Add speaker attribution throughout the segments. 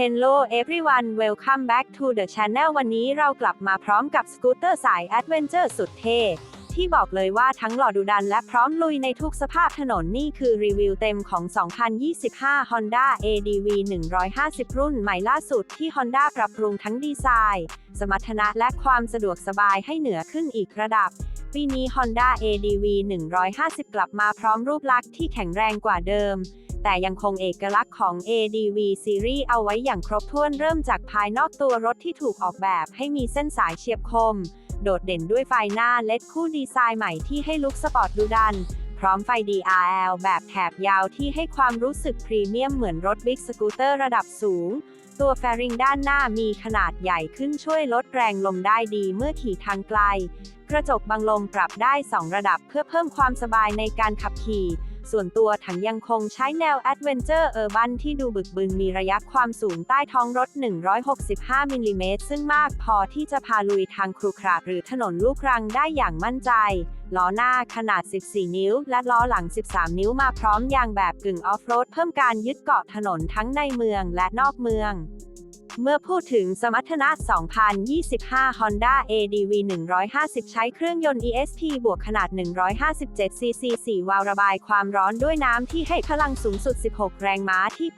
Speaker 1: Hello everyone welcome back to the channel วันนี้เรากลับมาพร้อมกับสกูตเตอร์สายแอดเวนเจอร์สุดเท่ที่บอกเลยว่าทั้งหล่อดูดันและพร้อมลุยในทุกสภาพถนนนี่คือรีวิวเต็มของ 2025 Honda ADV 150 รุ่นใหม่ล่าสุดที่ Honda ปรับปรุงทั้งดีไซน์ สมรรถนะและความสะดวกสบายให้เหนือขึ้นอีกระดับ ปีนี้ Honda ADV 150 กลับมาพร้อมรูปลักษณ์ที่แข็งแรงกว่าเดิม แต่ยังคงเอกลักษณ์ของ ADV Series เอาไว้อย่างครบถ้วนเริ่มจากภายนอกตัวรถที่ถูกออกแบบให้มีเส้นสายเฉียบคม โดดเด่นด้วยไฟหน้าเล็ดคู่ดีไซน์ใหม่ที่ให้ลุคสปอร์ตดูดัน พร้อมไฟ DRL แบบแถบยาวที่ให้ความรู้สึกพรีเมียมเหมือนรถบิ๊กสกูตเตอร์ระดับสูง ตัวแฟริงด้านหน้ามีขนาดใหญ่ขึ้นช่วยลดแรงลมได้ดีเมื่อขี่ทางไกล กระจกบังลมปรับได้ 2 ระดับเพื่อเพิ่มความสบายในการขับขี่ ส่วนตัวถังยังคงใช้แนวแอดเวนเจอร์เออร์บันที่ดูบึกบึนมีระยะความสูงใต้ท้องรถ 165 มิลลิเมตรซึ่งมากพอที่จะพาลุยทางครุขระหรือถนนลูกรังได้อย่างมั่นใจ ล้อหน้าขนาด 14 นิ้ว และล้อหลัง 13 นิ้วมาพร้อมยางแบบกึ่งออฟโรดเพิ่มการยึดเกาะถนนทั้งในเมืองและนอกเมือง เมื่อพูดถึงสมรรถนะ 2025 Honda ADV 150 ใช้เครื่องยนต์ ESP บวกขนาด 157 cc 4 วาล์วระบายความร้อนด้วยน้ำที่ให้พลังสูงสุด 16 แรงม้าที่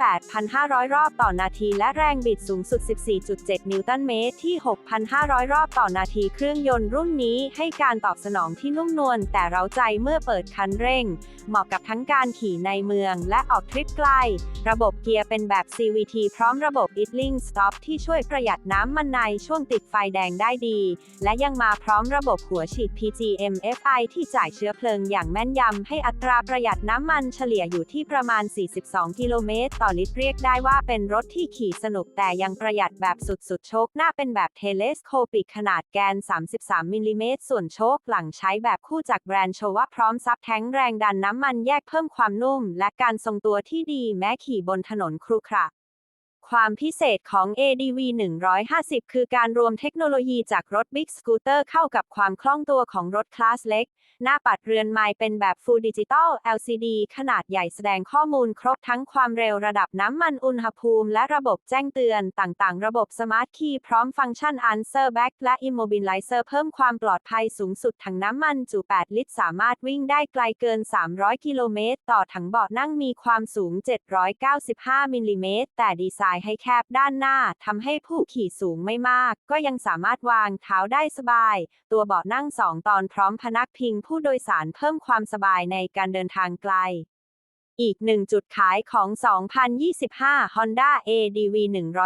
Speaker 1: 8,500 รอบต่อนาที และแรงบิดสูงสุด 14.7 นิวตันเมตรที่ 6,500 รอบต่อนาที เครื่องยนต์รุ่นนี้ให้การตอบสนองที่นุ่มนวลแต่เร้าใจเมื่อเปิดคันเร่ง เหมาะกับทั้งการขี่ในเมืองและออกทริปไกล ระบบเกียร์เป็นแบบ CVT พร้อมระบบ idling stop ที่ช่วยประหยัดน้ำมันในช่วงติดไฟแดงได้ดี และยังมาพร้อมระบบหัวฉีด PGM-FI ที่จ่ายเชื้อเพลิงอย่างแม่นยำให้อัตราประหยัดน้ำมันเฉลี่ยอยู่ที่ประมาณ 42 กิโลเมตร ต่อลิตรเรียกได้ว่าเป็นรถที่ขี่สนุกแต่ยังประหยัดแบบสุดๆ โชคหน้าเป็นแบบเทเลสโคปิกขนาดแกน 33 มิลลิเมตร ส่วนโชคหลังใช้แบบคู่จากแบรนด์โชว่าพร้อมซับแท้งแรงดันน้ำมันแยกเพิ่มความนุ่ม และการทรงตัวที่ดีแม้ขี่บนถนนครุขระ ความพิเศษของ ADV 150 คือการรวมเทคโนโลยีจากรถ Big Scooter เข้ากับความคล่องตัวของรถคลาสเล็ก หน้าปัดเรือนไม้เป็นแบบ Full Digital LCD ขนาดใหญ่แสดงข้อมูลครบทั้งความเร็วระดับน้ำมันอุณหภูมิ และระบบแจ้งเตือนต่างๆ ระบบ Smart Key พร้อมฟังก์ชัน Answer Back และ Immobilizer เพิ่มความปลอดภัยสูงสุดถังน้ำมันจุ 8 ลิตร สามารถวิ่งได้ไกลเกิน 300 กิโลเมตร ต่อถังเบาะนั่งมีความสูง 795 มิลลิเมตร แต่ดีไซน์ให้แคบด้านหน้าทำให้ผู้ขี่สูงไม่มาก ก็ยังสามารถวางเท้าได้สบาย ตัวเบาะนั่ง 2 ตอนพร้อมพนักพิงผู้โดยสารเพิ่มความสบายในการเดินทางไกล อีกหนึ่งจุดขายของ 2025 Honda ADV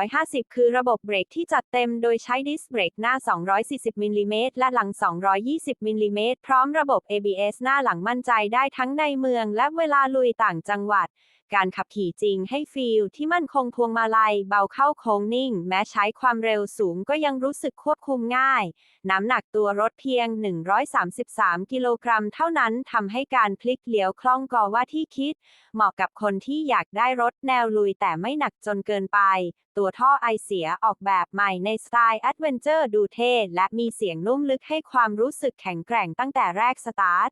Speaker 1: 150 คือระบบเบรกที่จัดเต็มโดยใช้ดิสเบรกหน้า 240มิลลิเมตรและหลัง 220มิลลิเมตรพร้อมระบบ ABS หน้าหลังมั่นใจได้ทั้งในเมืองและเวลาลุยต่างจังหวัด การขับขี่จริงให้ฟีลที่มั่นคงพวงมาลัยเบาเข้าโค้งนิ่ง แม้ใช้ความเร็วสูงก็ยังรู้สึกควบคุมง่าย น้ำหนักตัวรถเพียง 133 กิโลกรัมเท่านั้นทำให้การพลิกเลี้ยวคล่องกว่าที่คิด เหมาะกับคนที่อยากได้รถแนวลุยแต่ไม่หนักจนเกินไป ตัวท่อไอเสียออกแบบใหม่ในสไตล์แอดเวนเจอร์ดูเท่และมีเสียงนุ่มลึกให้ความรู้สึกแข็งแกร่งตั้งแต่แรกสตาร์ท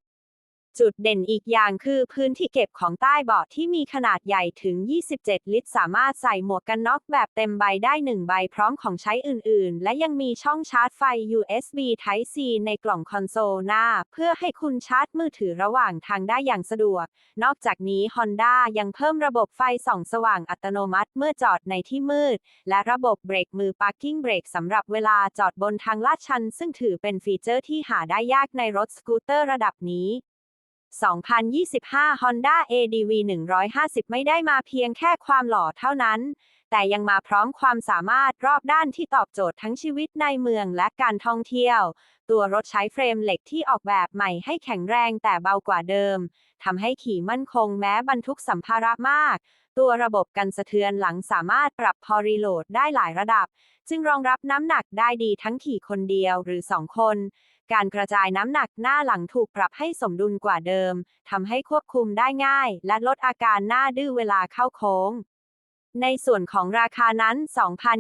Speaker 1: จุดเด่นอีกอย่างคือพื้นที่เก็บของใต้เบาะที่มีขนาดใหญ่ถึง 27 ลิตร สามารถใส่หมวกกันน็อกแบบเต็มใบได้ 1 ใบพร้อมของใช้อื่น ๆ และยังมีช่องชาร์จไฟ USB Type C ในกล่องคอนโซลหน้า เพื่อให้คุณชาร์จมือถือระหว่างทางได้อย่างสะดวก นอกจากนี้ Honda ยังเพิ่มระบบไฟส่องสว่างอัตโนมัติเมื่อจอดในที่มืด และระบบเบรกมือ Parking Brake สำหรับเวลาจอดบนทางลาดชัน ซึ่งถือเป็นฟีเจอร์ที่หาได้ยากในรถสกูตเตอร์ระดับนี้ 2025 Honda ADV 150 ไม่ได้มาเพียงแค่ความหล่อเท่านั้น แต่ยังมาพร้อมความสามารถรอบด้านที่ตอบโจทย์ทั้งชีวิตในเมืองและการท่องเที่ยว ตัวรถใช้เฟรมเหล็กที่ออกแบบใหม่ให้แข็งแรงแต่เบากว่าเดิม ทำให้ขี่มั่นคงแม้บรรทุกสัมภาระมาก ตัวระบบกันสะเทือนหลังสามารถปรับพอรีโหลดได้หลายระดับ จึงรองรับน้ำหนักได้ดีทั้งขี่คนเดียวหรือสองคน การกระจายน้ำหนักหน้าหลังถูกปรับให้สมดุลกว่าเดิม ทำให้ควบคุมได้ง่าย และลดอาการหน้าดื้อเวลาเข้าโค้ง ในส่วนของราคานั้น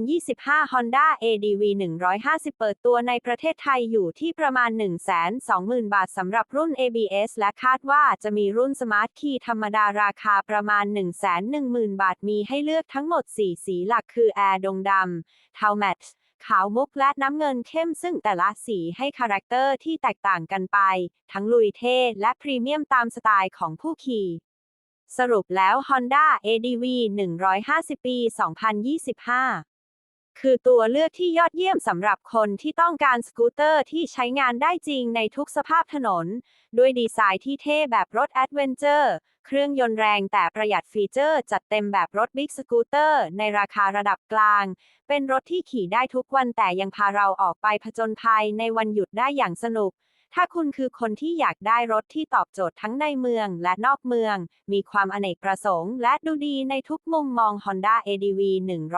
Speaker 1: 2025 Honda ADV 150 เปิดตัวในประเทศไทยอยู่ที่ประมาณ 120,000 บาทสำหรับรุ่น ABS และคาดว่าจะมีรุ่น Smart Key ธรรมดาราคาประมาณ 110,000 บาท มีให้เลือกทั้งหมด 4 สีหลักคือ Air ดงดำเทาแมท ขาวมุกและน้ำเงินเข้มซึ่งแต่ละสีให้คาแรคเตอร์ที่แตกต่างกันไป ทั้งลุยเท่และพรีเมียมตามสไตล์ของผู้ขี่สรุปแล้ว Honda ADV 150 ปี 2025 คือตัวเลือกที่ยอดเยี่ยมสำหรับคนที่ต้องการสกูตเตอร์ที่ใช้งานได้จริงในทุกสภาพถนน ด้วยดีไซน์ที่เท่แบบรถแอดเวนเจอร์ เครื่องยนต์แรงแต่ประหยัดฟีเจอร์จัดเต็มแบบรถบิ๊กสกูตเตอร์ในราคาระดับกลาง เป็นรถที่ขี่ได้ทุกวันแต่ยังพาเราออกไปผจญภัยในวันหยุดได้อย่างสนุก ถ้าคุณคือคนที่อยากได้รถที่ตอบโจทย์ทั้งในเมืองและนอกเมือง มีความอเนกประสงค์ และดูดีในทุกมุมมอง Honda ADV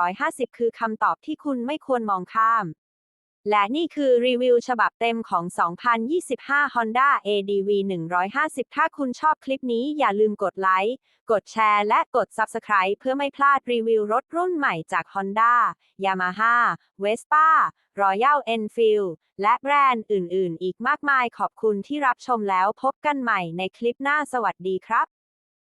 Speaker 1: 150 คือคำตอบที่คุณไม่ควรมองข้าม และนี่คือรีวิวฉบับเต็มของ 2025 Honda ADV 150 ถ้าคุณชอบคลิปนี้อย่าลืมกดไลค์ กดแชร์ และกด Subscribe เพื่อไม่พลาดรีวิวรถรุ่นใหม่จาก Honda, Yamaha, Vespa, Royal Enfield และแบรนด์อื่น ๆ อีกมากมายขอบคุณที่รับชมแล้วพบกันใหม่ในคลิปหน้าสวัสดีครับ